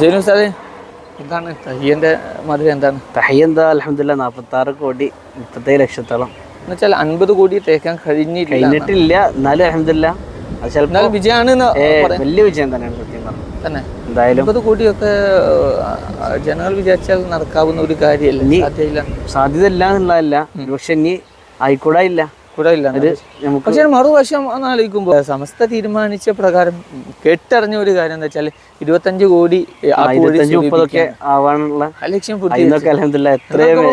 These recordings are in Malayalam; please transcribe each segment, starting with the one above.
ജൈനു സാറേ എന്താണ് തഹിയന്റെ മധുരം എന്താണ്? തഹയ്യ എന്താ? അലഹമില്ല നാൽപ്പത്താറ് കോടി മുപ്പത്തേഴ് ലക്ഷത്തോളം. എന്ന് വെച്ചാൽ അൻപത് കോടി തേക്കാൻ കഴിഞ്ഞില്ല കഴിഞ്ഞിട്ടില്ല. എന്നാലും അലഹമില്ല അത് ചിലപ്പോൾ വിജയമാണ് വലിയ വിജയം തന്നെയാണ് സത്യം പറഞ്ഞത് തന്നെ. എന്തായാലും അൻപത് കോടിയൊക്കെ ജനങ്ങൾ വിചാരിച്ചാൽ നടക്കാവുന്ന ഒരു കാര്യമല്ല? സാധ്യതയില്ല. സാധ്യത ഇല്ല എന്നുള്ളതല്ല പക്ഷെ ഇനി ആയിക്കൂടാ കൂടെ ഇല്ല പക്ഷെ മറുവശം ആലോചിക്കുമ്പോൾ സമസ്ത തീരുമാനിച്ച പ്രകാരം കേട്ടറിഞ്ഞ ഒരു കാര്യം എന്താ വെച്ചാൽ ഇരുപത്തഞ്ച് കോടി മുപ്പതൊക്കെ ആവാനുള്ള ലക്ഷ്യം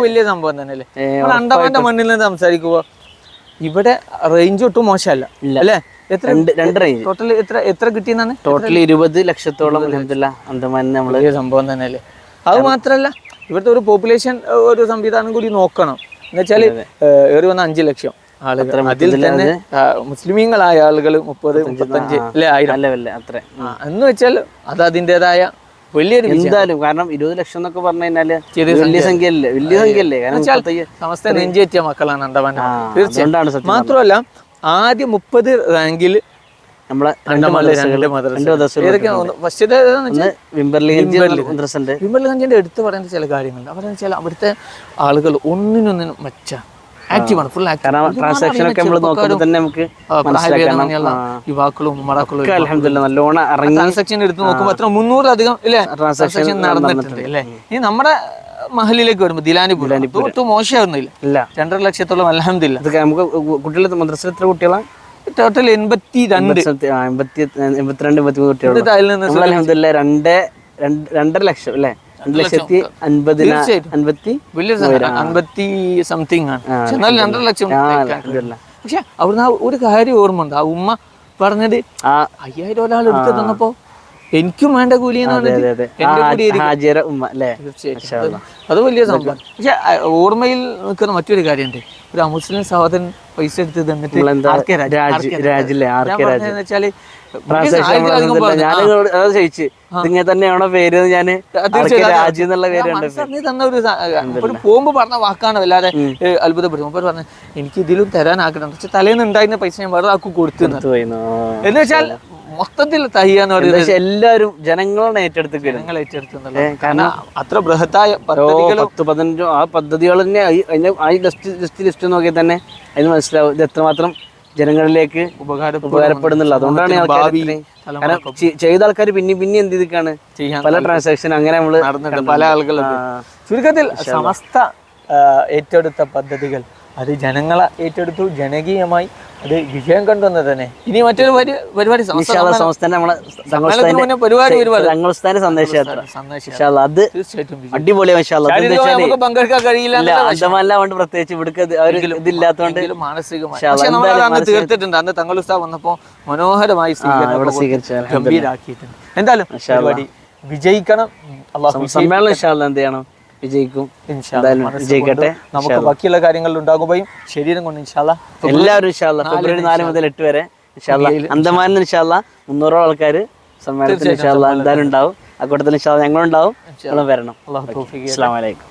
വലിയ സംഭവം തന്നെ അല്ലേ? അണ്ടമാന്റെ മണ്ണിൽ നിന്ന് സംസാരിക്കുമ്പോ ഇവിടെ റേഞ്ച് ഒട്ടും മോശമല്ല. അല്ലേ? എത്ര രണ്ട് റേഞ്ച് ടോട്ടൽ എത്ര എത്ര കിട്ടിയെന്നാണ്? ടോട്ടൽ ഇരുപത് ലക്ഷത്തോളം അലഹമില്ല അന്തമാൻ നമ്മൾ വലിയ സംഭവം തന്നെയല്ലേ അത് മാത്രല്ല ഇവിടുത്തെ ഒരു പോപ്പുലേഷൻ ഒരു സംവിധാനം കൂടി നോക്കണം. എന്ന് വെച്ചാൽ ഏറി വന്ന അഞ്ച് ലക്ഷം. ആളുകൾ അതിൽ തന്നെ മുസ്ലിമീങ്ങളായ ആളുകൾ മുപ്പത് മുപ്പത്തഞ്ച് അല്ലെ ആയിരം അത്ര. എന്ന് വെച്ചാൽ അത് അതിന്റെതായ വലിയൊരു. എന്തായാലും കാരണം ഇരുപത് ലക്ഷം എന്നൊക്കെ പറഞ്ഞു കഴിഞ്ഞാൽ വലിയ സംഖ്യ. അല്ലേ വലിയ സംഖ്യ അല്ലേ സമസ്ത നെഞ്ചേറ്റിയ മക്കളാണ് അണ്ടമാൻ തീർച്ചയായും. മാത്രമല്ല ആദ്യ മുപ്പത് റാങ്കിൽ നമ്മളെ രണ്ട് അണ്ടമാനിലെ രണ്ട് മദ്രസകൾ മദ്രസ രണ്ട് മദ്രസകൾ ഏതൊക്കെയാണ് ഒന്ന് ഫസ്റ്റ് ഒന്ന് വിംബർലി മദ്രസ ഉണ്ട് വിമൽഗഞ്ചിന്റെ എടുത്ത് പറയുന്ന ചില കാര്യങ്ങളുണ്ട്. അവരെന്ന് വെച്ചാൽ അവിടുത്തെ ആളുകൾ ഒന്നിനൊന്നിനും മെച്ച ആക്റ്റീവാണ് ഫുൾ ട്രാൻസാക്ഷൻ ഒക്കെ നമ്മൾ നോക്കുമ്പോൾ തന്നെ നമുക്ക് യുവാക്കളും ഉമ്മറാക്കളും നല്ലോണം ഇറങ്ങി ട്രാൻസാക്ഷൻ എടുത്ത് നോക്കുമ്പോൾ അത്ര മുന്നൂറിലധികം ഇല്ലേ? ട്രാൻസാക്ഷൻ നടന്നിട്ടുണ്ട്. അല്ലേ ഇനി നമ്മുടെ മഹലിലേക്ക് വരുമ്പോൾ ദിലാനിപുരം. അത് ഒട്ടും മോശമായിരുന്നില്ല. ഇല്ല. രണ്ടര ലക്ഷത്തോളം അലഹമില്ല നമുക്ക് കുട്ടികളെ മദ്രസ എത്ര കുട്ടികളാണ് ടോട്ടൽ എൺപത്തി രണ്ട് എൺപത്തിരണ്ട് എൺപത്തിമൂന്ന് കുട്ടികൾ അതിൽ നിന്ന് രണ്ട് രണ്ടര ലക്ഷം അല്ലേ രണ്ട് ലക്ഷത്തി. അൻപത്തി. അൻപത്തി സംതിങ് ആണ്. എന്നാലും രണ്ടര ലക്ഷം പക്ഷെ അവിടുന്ന് ഒരു കാര്യം ഓർമ്മ ഉണ്ട്. ആ ഉമ്മ പറഞ്ഞത് അയ്യായിരം ഒരാൾ എടുത്ത് തന്നപ്പോ എനിക്കും വേണ്ട കൂലി അതെ വലിയ സംഭവം. പക്ഷെ ഓർമ്മയിൽ നിൽക്കുന്ന മറ്റൊരു കാര്യമുണ്ട്. ഒരു അമുസ്ലിം സഹോദരൻ പൈസ എടുത്ത് തന്നിട്ട് വെച്ചാൽ ട്രാൻസാക്ഷൻ ഞാൻ അത് ചോദിച്ചു ഇതിങ്ങനെ തന്നെയാണോ പേര് ഞാൻ തീർച്ചയായും എന്നുള്ള പേര്. ഞാൻ കണ്ടത് മനസ്സറിഞ്ഞ് തന്ന ഒരു സ- പോകുമ്പോ പറഞ്ഞ വാക്കാണ് അല്ലാതെ അത്ഭുതപ്പെടുത്തും അത്ഭുതപ്പെടും. പറഞ്ഞു എനിക്ക് ഇതിലും തരാൻ ആഗ്രഹം പക്ഷെ തലേന്ന് ഉണ്ടായിരുന്ന പൈസ ഞാൻ വേറെ ആൾക്ക് കൊടുത്തു എന്ന്." വെച്ചാൽ മൊത്തത്തിൽ തയ്യാന്ന് പറയുന്നത് എല്ലാരും എല്ലാവരും ജനങ്ങളാണ് ഏറ്റെടുത്ത് ജനങ്ങൾ ഏറ്റെടുത്തു കാരണം അത്ര ബൃഹത്തായ പത്ത് പതിനഞ്ചോ ആ പദ്ധതികൾ തന്നെ അതിന്റെ ലിസ്റ്റ് ലിസ്റ്റ് ലിസ്റ്റ് നോക്കിയാൽ തന്നെ അതിന് മനസ്സിലാവും. ഇത് എത്രമാത്രം ജനങ്ങളിലേക്ക് ഉപകാരപ്പെടും ഉപകാരപ്പെടുന്നില്ല അതുകൊണ്ടാണ് കാരണം ചെയ്ത ആൾക്കാർ പിന്നെ പിന്നെ എന്ത് ചെയ്തിക്കാണ് പല ട്രാൻസാക്ഷൻ അങ്ങനെ നമ്മൾ നടന്നിട്ടുണ്ട് പല ആളുകളും ചുരുക്കത്തിൽ സമസ്ത ഏറ്റെടുത്ത പദ്ധതികൾ അത് ജനങ്ങളെ ഏറ്റെടുത്തു ജനകീയമായി അത് വിജയം കണ്ടുവന്നത് തന്നെ. ഇനി മറ്റൊരു പരി- പരിപാടി സംസ്ഥാന സന്ദേശയാത്ര. അത്. അടിപൊളിയാണ് പങ്കെടുക്കാൻ കഴിയില്ല പ്രത്യേകിച്ച് ഇതില്ലാത്തോണ്ട് മാനസികമായി. തീർത്തിട്ടുണ്ട്. അന്ന് തങ്ങൾ ഉസ്താവ് വന്നപ്പോ മനോഹരമായി ഗംഭീരാക്കിയിട്ടുണ്ട്. എന്തായാലും പരിപാടി വിജയിക്കണം. സമ്മേളനം എന്ത് ചെയ്യണം? വിജയിക്കും. എന്തായാലും വിജയിക്കട്ടെ. നമുക്ക് ബാക്കിയുള്ള കാര്യങ്ങളിൽ ഉണ്ടാകുമ്പോഴും ശരീരം കൊണ്ട് ഇൻഷാല്ല എല്ലാവരും ഇൻഷാല്ലാ ഫെബ്രുവരി നാല് മുതൽ എട്ട് വരെ ഇൻഷാല്ലാ അന്തമാനിൽ ഇൻഷാല്ല മുന്നൂറോളം ആൾക്കാർ സമ്മേളനത്തിൽ ഇൻഷാല്ലാ എന്തായാലും ഉണ്ടാവും. ആ കൂട്ടത്തിൽ ഇൻഷാല്ലാ ഞങ്ങളുണ്ടാവും. നിങ്ങളും വരണം. അസ്സാം വലൈക്കും